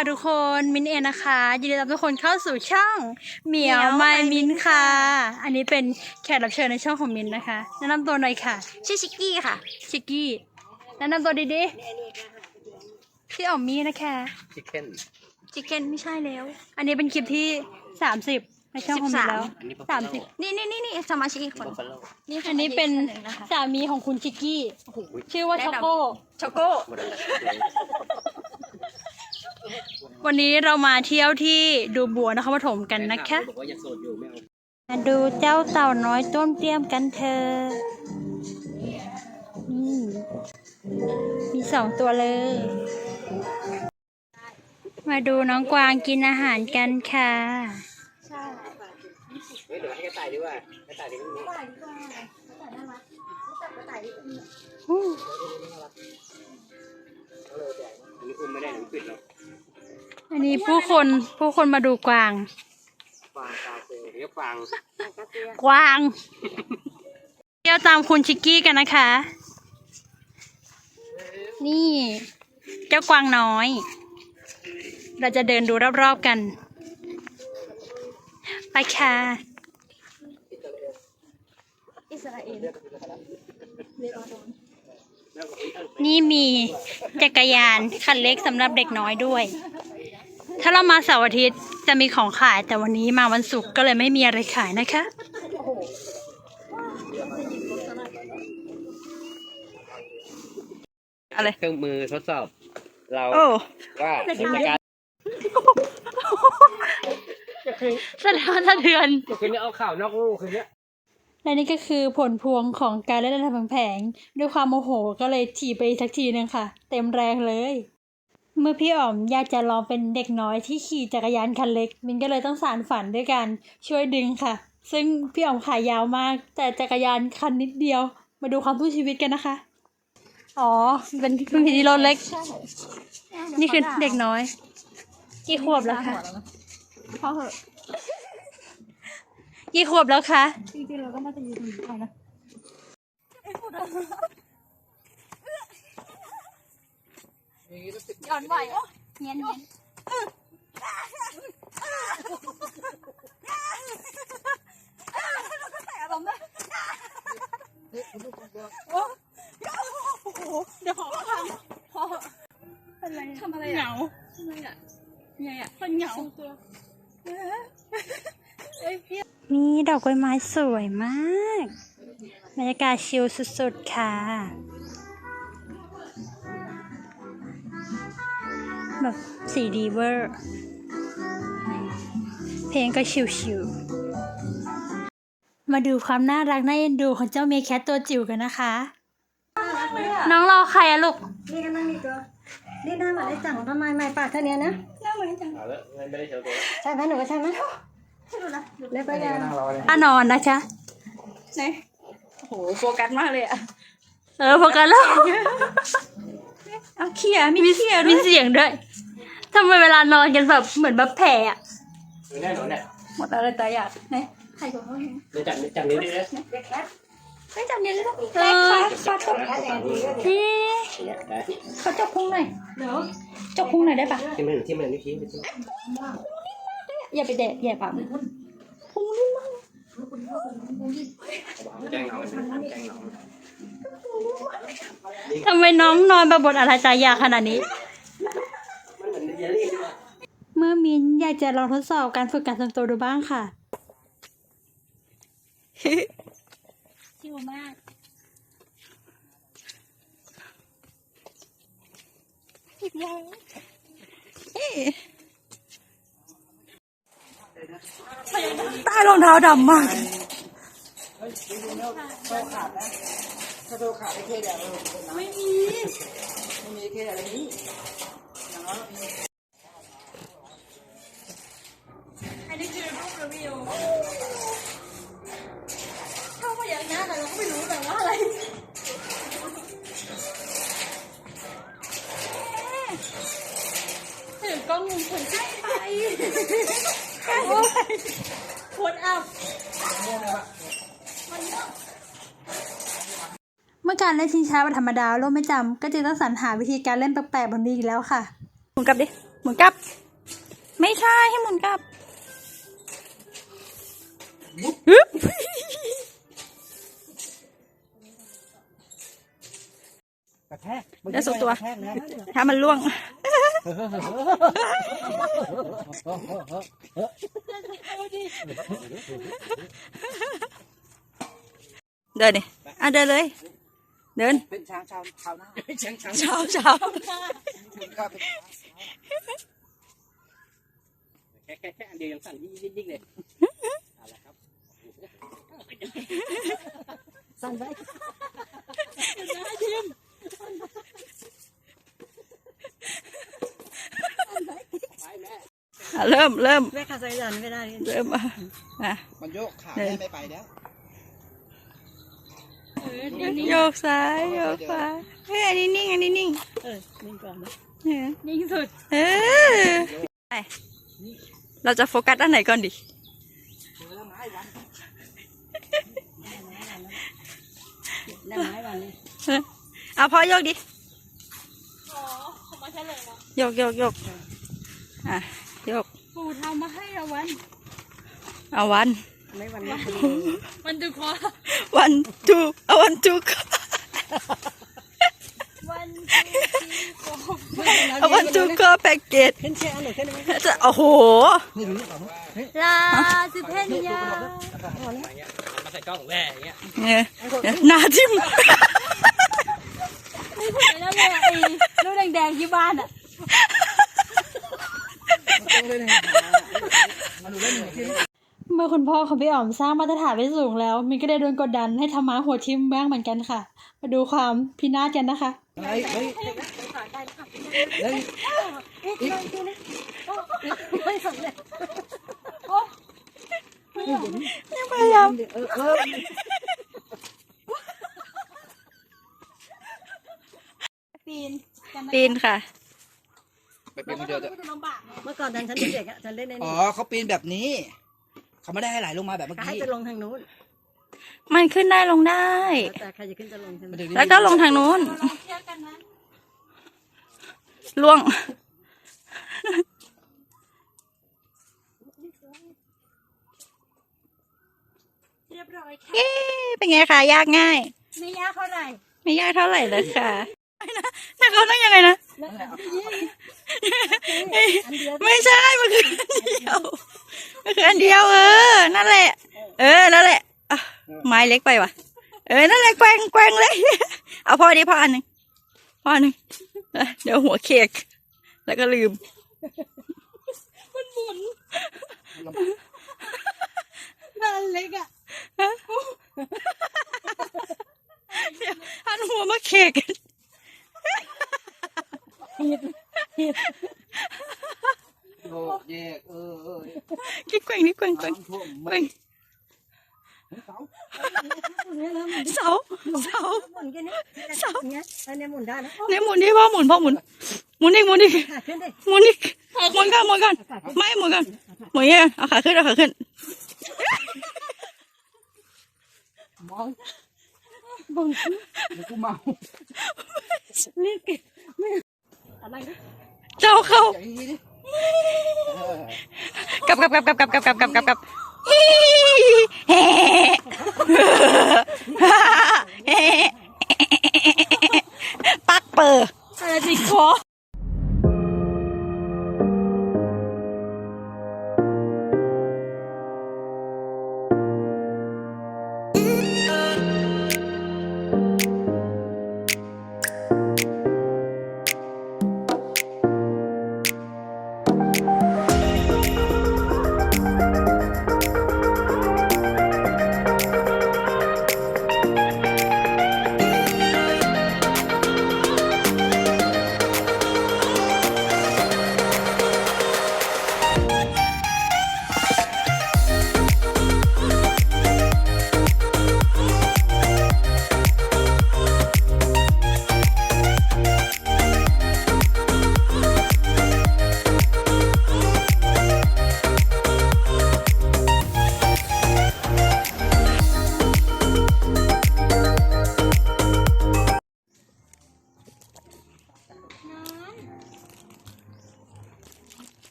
วัสดีค่ะทุกคนมินเองนะคะยินดีต้อนรับทุกคนเข้าสู่ช่องเหมียวไมมินค่ะ อันนี้เป็นแขกรับเชิญในช่องของมินนะคะแนะนำตัวหน่อยค่ะชื่อชิกกี้ค่ะ ชิกกี้แนะนำตัวดีๆพี่อ๋อมมี่นะคะชิคเก้นชิคเก้นไม่ใช่แล้ว อันนี้เป็นคลิปที่สามสิบในช่องของมินแล้วอันนี้สามสิบนี่นี่นี่นี่สมาชิกอีกคน บัฟฟาโลนี่อันนี้เป็นสมาชิกคหงนะคะสามีของคุณชิกกี้โอ้โหชื่อว่าแนะช็อกนำโก้ช็อกโก้หมดแล้ ววันนี้เรามาเที่ยวที่ดูบัวนครปฐมกันนะคะ บอกว่ายังโสดอยู่ไม่เอามาดูเจ้าเต่าน้อยต้นเตรียมกันเธอนี่มีสองตัวเลย มาดูน้องกวางกินอาหารกันค่ะใช่เฮ้ยเดี๋ยวให้กระต่ายดีกว่ากระต่ายดีกว่าต่ายดีกว่าต่ายน่ารักกระต่ายที่อุ้มอู้อันนี้อุ้มไม่ได้หนูปิดแล้ว อันนี้ผู้คนผู้คนมาดูกวาง ฟางกาเฟ่เรียกฟางกระเตียกวาง เที่ยวตามคุณชิกกี้กันนะคะ นี่ เจ้ากวางน้อย เราจะเดินดูรอบๆกัน ไปค่ะอิสราเอลนี่มีจักรยานคันเล็กสำหรับเด็กน้อยด้วย ถ้าเรามาเสาร์อาทิตย์จะมีของขายแต่วันนี้มาวันศุกร์ก็เลยไม่มีอะไรขายนะคะ อะไร เครื่องมือทดสอบ เราโอ้ว่าในการสะท้านสะเทือนคืนนี้เอาข่าวนอกลู่คืนนี้และนี่ก็คือผลพวงของการเล่นอะไรแผลงๆด้วยความโมโหก็เลยถีบไปอีกสักทีนึงค่ะ เต็มแรงเลย เมื่อพี่อ๋อมอยากจะลองเป็นเด็กน้อยที่ขี่จักรยานคันเล็ก มินก็เลยต้องสานฝันด้วยการช่วยดึงค่ะ ซึ่งพี่อ๋อมขายาวมาก แต่จักรยานคันนิดเดียว มาดูความสู้ชีวิตกันนะคะ อ๋อ เป็นเป็นพีรถเล็กใช่นี่คือเด็กน้อย กี่ขวบแล้วคะพอเหอะกี่ขวบแล้วคะ จริงๆเราก็น่าจะยืนตรงนี้เอานะ ย้อนไหวอะเงี้ยเงี้ยแต่อารมณ์ได้โอ้เดี๋ยวขอทำพอเป็นไรทำอะไรเหงาทำไมอะไงอะคนเหงาตัวนี่ดอกกล้วยไม้สวยมาก บรรยากาศชิลสุดๆค่ะ แบบสีดีเวอร์ เพลงก็ชิลๆมาดูความน่ารักน่าเอ็นดูของเจ้าเมย์แคทตัวจิ๋วกันนะคะ น้องรอใครอะลูก นี่ก็นั่งนี่ตัวนี่หน้าเหมือนไอ้จังทำไมไม่ปากเท่านี้นะหน้าเหมือนไอ้จังเอาละเงินไม่ได้เชียวตัวใช่ไหมหนูก็ใช่ไหมเล็บไปยังนั่งรอเลยถ้านอนนะคะไหนโอ้โหโฟกัสมากเลยอะเออพอกันแล้ว เอาเขี่ยมีมีเสียงมีเสียงด้วยทำไมเวลานอนกันแบบเหมือนแบบแผลอะแน่นอนเนี่ยหมดอะไรตายอยากไหนใครของเขาเห็นเดี๋ยวจับจับนิ้วดิเลยไม่จำเนียนเลยต้องเออเขาจบนี่ได้เขาจบพุงหน่อยเดี๋ยวจบพุงหน่อยได้ปะที่มันที่มันนิ้วชี้อย่าไปแดะแย่ปากพุงนิ่มมาก แกล้งน้องแกล้งน้องทำไมน้องนอนแบบบนอะไรตายากขนาดนี้ มันเหมือนเยลลี่ด้วย เมื่อมินอยากจะลองทดสอบการฝึกการทรงตัวดูบ้างค่ะ ชิวมาก ใต้รองเท้าดำมากไม่มีอันนี้คือรูปรีวิวเข้ามาอย่างนั้นแต่เราก็ไม่รู้แต่ว่าอะไรถือกล้องมุมคนใกล้ไปโอ้ยโคตรอัพ เมื่อ การเล่นชิงช้าเป็นธรรมดาโลกไม่จำก็จึงต้องสรรหาวิธีการเล่นแปลกๆแบบนี้อีกแล้วค่ะคุณกลับดิ หมุนกลับ ไม่ใช่ให้หมุนกลับกระแทกได้สุดตัว ถ้ามันล่วง เดินดิอะเดินเลย เดิน เป็นช้างชาวชาวนาช้างช้างเช้าเช้าแค่แค่แค่อันเดียวยังสั่นยิ่งยิ่งเลยเอาละครับสั่นไปอะเริ่มเริ่มแม่ขาใส่ยันไม่ได้เริ่มอะอะมันโยกขาแม่ไม่ไปแล้ว โยกซ้ายโยกขวาเฮ้ยอันนี้นิ่งอันนี้นิ่งเออนิ่งก่อนนะเออนิ่งสุดเออไปเราจะโฟกัสด้านไหนก่อนดิได้ไม้วันนี้เออเอาพอโยกดิอ๋อเขามาเฉลยนะโยกโยกโยกอะโยกปู่ทำมาให้ละวันเอาวัน ไม่วันนี้มันดูคอวันทูเอาวันทูวันเอาวันทูก็แพ็กเกจจะโอ้โหลาสิเพนยามาใส่กล้องแว่อย่างเงี้ยเนี่ยเนี่ยหน้าทิมไม่พูดเลยนะเลยไอ้ลูกแดงๆที่บ้านอะมาดูเล่นหน่อยสิ มื่อคุณพ่อของพี่อ๋อมสร้างมาตรฐานไว้สูงแล้ว มินก็เลยโดนกดดันให้ทำม้าหัวทิ่มบ้างเหมือนกันค่ะ มาดูความพินาศกันนะคะ เฮ้ยเฮ้ยเฮ้ยพยายามเออเออปีนปีนค่ะไปเป็นคนเดียวจะเมื่อก่อนตอนฉันเด็กๆอะฉันเล่นในอ๋อนี้เขาปีนแบบนี้ เขาไม่ได้ให้ไหลลงมาแบบเมื่อก็ให้กี้จะลงทางนู้นมันขึ้นได้ลงได้แต่ใครจะขึ้นจะลงใช่ไหมมันถึงแล้วก็ลงทางนู้นล่วง เรียบร้อยค่ะ เย้เป็นไงคะยากง่าย ไม่ยากเท่าไหร่ ไม่ยากเท่าไหร่เลยค่ะไม่นะถ้าเขาต้องยังไงนะ อันเดียวไม่ใช่ มันคืออันเดียวมันคืออันเดียวเออ นั่นแหละ เออ นั่นแหละอะไม้เล็กไปว่ะ เออ นั่นแหละแกว่งแกว่งเลย เอาพอดีพออันหนึ่งพออันหนึ่งเออเดี๋ยวหัวเคกแล้วก็ลืมนั่นเล็กอะเดี๋ยวหันหัวมาเคกโยกแยกเออเออ นี่แกว่งนี่แกว่งแกว่ง น้ำท่วม แกว่ง เสา เสาเสา หมุนกันนี่เนี้ยอันนี้หมุนได้นะ เนี่ยหมุนดิ พ่อหมุนพ่อหมุนหมุนอีกหมุนอีกขาขึ้นดิหมุนอีกหมุนกันหมุนกันไม่หมุนกันหมุนยังเอาขาขึ้นเอาขาขึ้นมองบุญเดี๋ยวกูเมารีบเก็บไม่อะไรนะเจ้าเข้าอย่างนี้ดิเออกลับกลับกลับกลับกลับกลับกลับกลับกลับกลับอีเฮ่เฮ่ปักเปอร์ 在这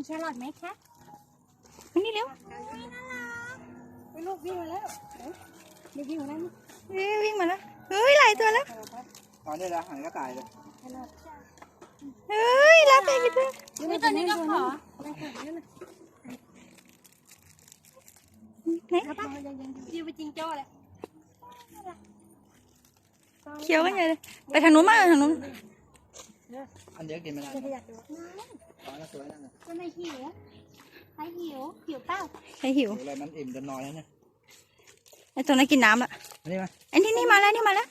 มีแครอทไหมคะอันนี้เร็วไปลูกวิ่งมาแล้วนี่วิ่งมาแล้วเฮ้ยวิ่งมาแล้วเฮ้ยหลายตัวแล้วตอนนี้ละหายก็ตายเลยเฮ้ยรับไปกี่ตัวนี่ตัวนี้ก็ขอไหนยืมไปจริงโจ้เลยเขียวกันใหญ่เลยไปทางนู้นมากทางนู้นอันเดียวกินไม่ได้ ตอนนั้นสวยนั่นน่ะก็ไม่หิวใครหิว หิวเปล่าใครหิวหิวอะไรมันอิ่มจนนอนแล้วเนี่ย ไอตัวนั้นกินน้ำละมานี่มาไอันที่นี่มาแล้วนี่มาแล้ว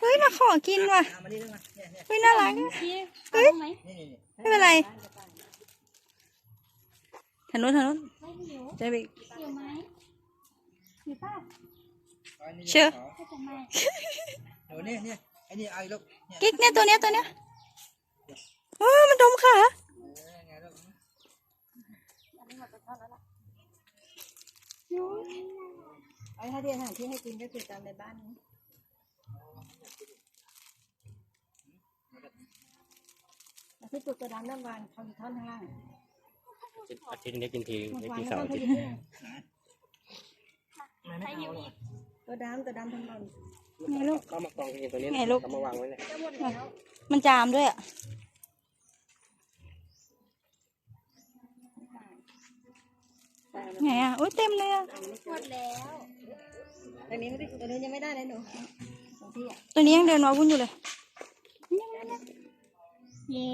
เฮ้ยมาขอกินว่ะมานี่ด้วยมาเนี่ยเนี่ยเฮ้ยน่ารักอะพี่เอาบ้างไหมนี่นี่นี่ไม่เป็นไรทางนู้นทางนู้นไม่หิวจะไปหิวไหมหิวเปล่าเอาอันนี้เชื่อขก็จะมาเดี๋ยวนี่เนี่ยไอ้นี่เอาอีกลูกเนี่ยกิ๊กเนี่ยตัวเนี้ยตัวเนี้ย เออมันดมขาเออไงลูกไอ้ถ้าที่อาหารที่ให้กินก็คือตามในบ้านนี้แล้วที่ปลูกตัวดำน้ำวานเขาอยู่ท่อนข้างล่างอาทิตย์นี้กินทีมันไม่วานกินแล้วเสาร์ก็อาเขาทิตอยู่ย์ด้วยใครหิวอีกตัวดำตัวดำทั้งหมดไงลูกก็มากองกินตัวนี้ไงลูกเอามาวางไว้เลยจะหมดแล้วมันจามด้วยอะ ไงอะอุ้ยเต็มเลยอะหมดแล้วตัวนี้ไม่ได้ตัวนี้ยังไม่ได้เลยหนูของพี่อะตัวนี้ยังเดินมาวุ่นอยู่เลยเย้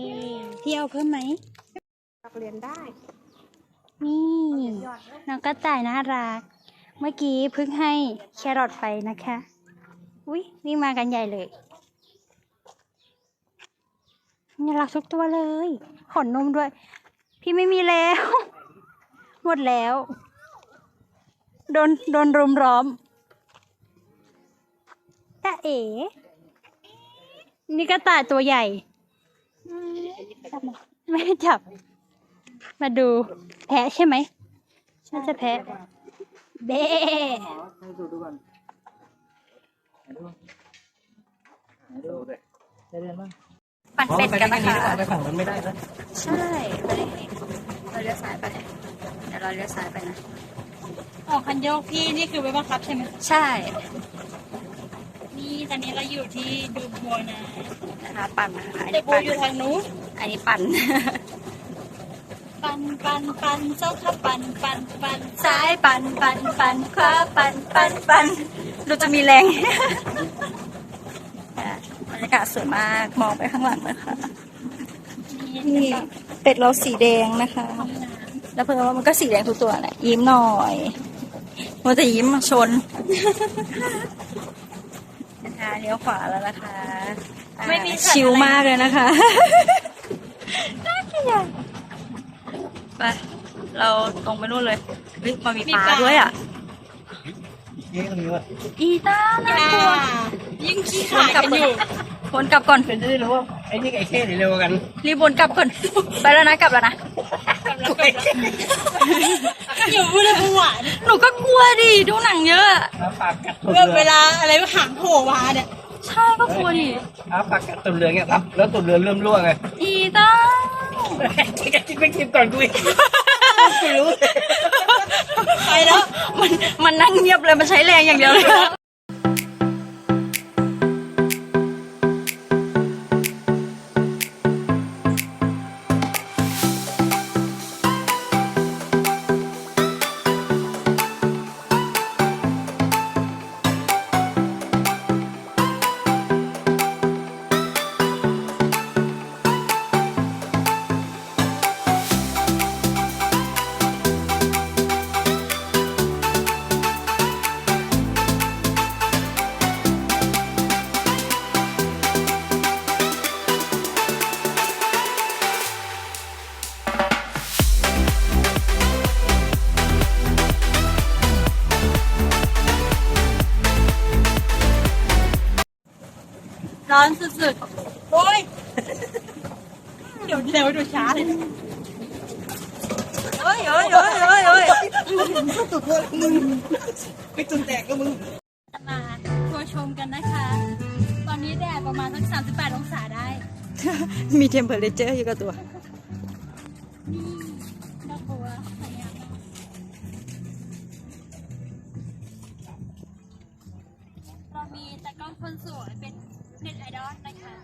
พี่เอาเพิ่มไหมเรียนได้ นี่ยอดน้องกระต่ายน่ารัก เมื่อกี้เพิ่งให้แครอทไปนะคะ อุ้ยวิ่งมากันใหญ่เลยน่ารักทุกตัวเลย ขนนมด้วย พี่ไม่มีแล้ว หมดแล้ว โดนโดนรุมร้อมตาเอ๋นี่กระต่ายตัวใหญ่จับมาไม่ให้จับ มาดู แพะใช่ไหมน่าจะแพะเบ้ให้ดูดูก่อนให้ดูให้ดูเลยได้เรียนบ้างปั่นเป็ดกันนะคะไปฝั่งนั้นไม่ได้นะใช่ไปได้ไงเราเลี้ยวซ้ายไปเดี๋ยวเราเลี้ยวซ้ายไปนะออกคันโยกพี่นี่คือไว้บังคับใช่ไหมใช่ นี่ตอนนี้เราอยู่ที่ดูบัวนะนะคะ ปั่นนะคะอันแต่นี้บัวปั่นอยู่ทางนู้นอันนี้ปั่น ปันปันปันเจ้าค่ะปันปันปันซ้ายปั่นปั่นปั่นขวาปั่นปั่นปั่นเราจะมีแรง อะบรรยากาศสวยมากมองไปข้างหลังนะคะนี่เป็ดเราสีแดงนะคะแล้วเพิ่งว่ามันก็สีแดงทุกตัวแหละยิ้มหน่อยมัวแต่ยิ้มชนนะคะเลี้ยวขวาแล้วนะคะอ่าไม่มีสัตว์ชิลอะไรมากเลยนะคะน่าเกลียดไปเราตรงไปนู่นเลยเฮ้ยมันมีปลาด้วยอะนี่ตรงนี้วะอีตาอย่าน่ากลัวยิ่งขี้ขลาดกันอยู่วนกลับก่อนเป็นจะได้รู้ว่าไอ้นี่กับไอ้เท่ไหนเร็วกันรีบวนกลับก่อนไปแล้วนะกลับแล้วนะ อยู่พูดเลยหวานหนูก็กลัวดิดูหนังเยอะอะอาปากกัดตุ่มเมื่อเรืเวอลาอะไรหางโผล่มาเนี่ยใช่ก็กลัวดิอาปากกัดตุ่มเรือเงี้ยครับแล้วตุ่มเรือเริ่มรั่วไงอีตากินไปกินก่อนกูอีกไม่รู้ไปแล้วมันมันนั่งเงียบเลยมันใช้แรงอย่างเดียวเลย ไปจุดแตกก็มึง มาทัวร์ชมกันนะคะ ตอนนี้แดดประมาณสัก38องศาได้ มีเทมเพลเจอร์อยู่กับตัว นี่ดอกบัวสวยงามมากเรามีตากล้องคนสวยเป็นเน็ตไอดอลนะคะ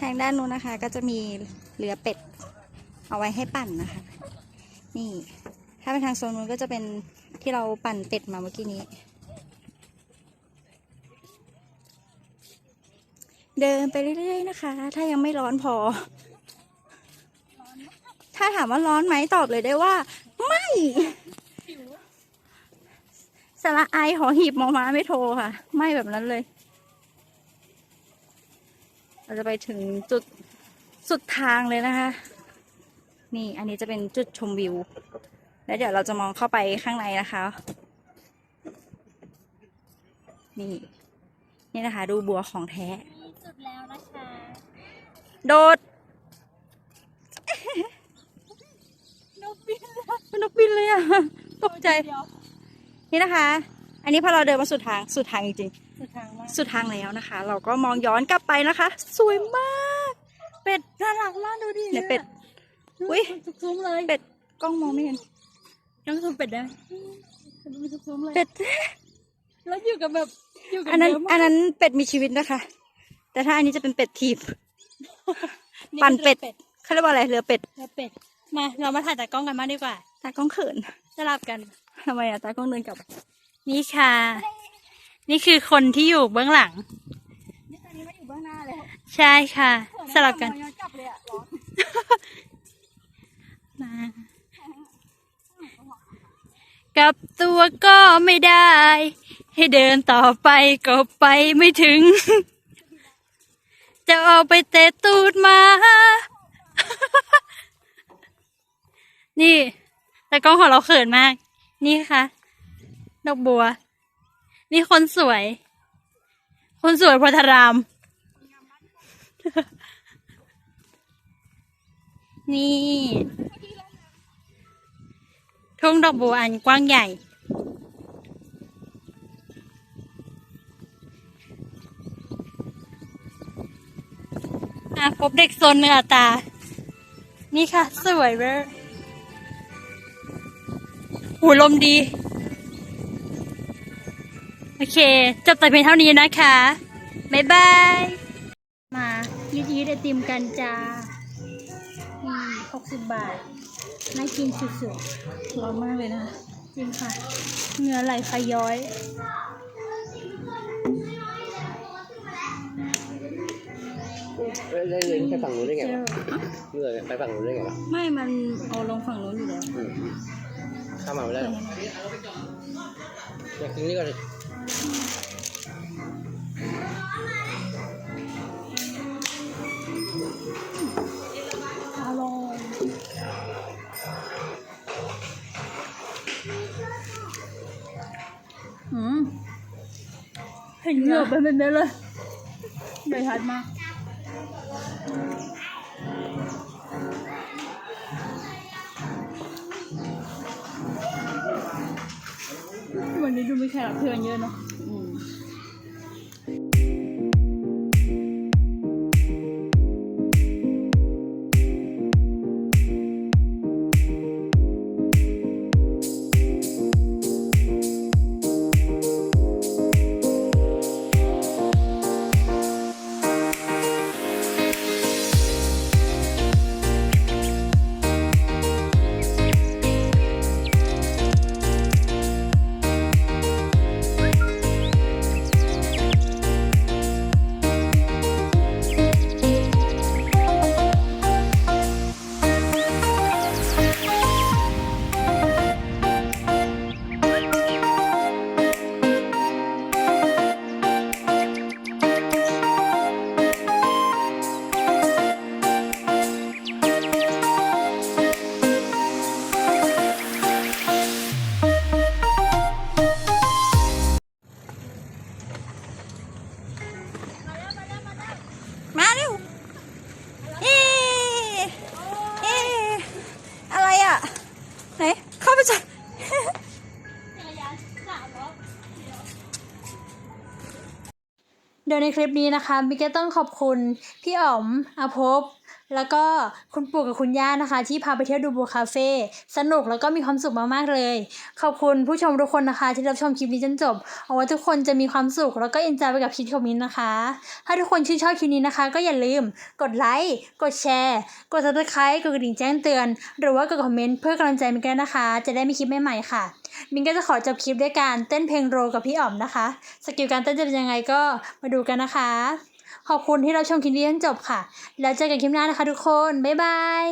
ทางด้านนู้นนะคะ ก็จะมีเรือเป็ด เอาไว้ให้ปั่นนะคะ นี่ ถ้าไปทางโซนนู้นก็จะเป็น ที่เราปั่นเป็ดมาเมื่อกี้นี้ เดินไปเรื่อยๆนะคะ ถ้ายังไม่ร้อนพอ ถ้าถามว่าร้อนไหมตอบเลยได้ว่า ไม่สระไอหอหีบมอม้าไม่โทรค่ะ ไม่แบบนั้นเลย เราจะไปถึงจุดสุดทางเลยนะคะ นี่อันนี้จะเป็นจุดชมวิว แล้วเดี๋ยวเราจะมองเข้าไปข้างในนะคะ นี่ นี่นะคะ ดูบัวของแท้นี่สุดแล้วนะคะ โดด นกบินเป็นนกบินเลยอะตกใจเดียวนี่นะคะ อันนี้พอเราเดินมาสุดทางสุดทางจริงสุดทางมากๆสุดทางแล้วนะคะ เราก็มองย้อนกลับไปนะคะ สวยมาก เป็ดน่ารักมากดูดิเนี่ยเป็ด อุ๊ยทุกซุ้มเลย เป็ดกล้องมองไม่เห็น ยังซูมเป็ดได้ไหมดูทุกซุ้มเลยเป็ด แล้วอยู่กับแบบอยู่กับอันนั้น เยะมากอันนั้นเป็ดมีชีวิตนะคะ แต่ถ้าอันนี้จะเป็นเป็ดถีบ ปั่นเป็ดเขาเรียกว่าอะไรเรือเป็ดเรือเป็ด มาเรามาถ่ายแต่กล้องกันมากดีกว่า ตากล้องเขินสลับกัน ทำไมอะตากล้องเดินกลับ นี่ค่ะ นี่คือคนที่อยู่เบื้องหลัง นี่ตอนนี้มาอยู่เบื้องหน้าเลยใช่ค่ะ สลับกันกลับเลยอะร้อน มา กลับตัวก็ไม่ได้ ให้เดินต่อไปก็ไปไม่ถึง จะออกไปเตะตูดมา นี่ แต่กล้องของเราเขินมาก นี่ค่ะ ดอกบัว นี่คนสวย คนสวยโพธาราม นี่ ทุ่งดอกบัวอันกว้างใหญ่ พบเด็กโซนเนื้อตา นี่ค่ะ สวยเวอร์หูลมดี โอเค จบแต่เพียงเท่านี้นะคะ บ๊ายบาย มายืดยืดไอติมกันจ้าหกสิบบาท น่ากินสุดร้อนมากเลยนะๆจริงค่ะเหงื่อไหลคย้อยเอ้ยเล่นไปฝั่งนู้นได้ไงเจวะอเมื่อไปฝั่งนู้นได้ไงวะไม่มันเอาลงฝั่งนู้นอยู่แล้วอืมข้ามมาไม่ได้หรออยากกินนี่ก่อนเลย อืมเห็นเหงื่อเป็นแบบนี้เลยใหญ่ชัดมากวันนี้ดูมีแขกรับเชิญเยอะเนาะ โดยในคลิปนี้นะคะมิกก็ต้องขอบคุณพี่อ๋อมอภพ แล้วก็คุณปู่กับคุณย่านะคะ ที่พาไปเที่ยวดูโบคาเฟ่สนุกแล้วก็มีความสุขมากๆเลย ขอบคุณผู้ชมทุกคนนะคะ ที่รับชมคลิปนี้จนจบเอาไว้ทุกคนจะมีความสุขแล้วก็เอ็นจอยไปกับคลิปของมินนะคะ ถ้าทุกคนชื่นชอบคลิปนี้นะคะ ก็อย่าลืมกดไลค์กดแชร์ กด subscribe กดกระดิ่งแจ้งเตือน หรือว่ากดคอมเมนต์เพื่อกำลังใจมินกันนะคะ จะได้ม่คลิปใหม่ๆค่ะมินก็จะขอจบคลิปด้วยการเต้นเพลงโรกับพี่อ๋อมนะคะ สกิลการเต้นจะเป็นยังไงก็มาดูกันนะคะ ขอบคุณที่เราชมคลิปนี้จนจบค่ะ แล้วเจอกันคลิปหน้านะคะทุกคน บ๊ายบาย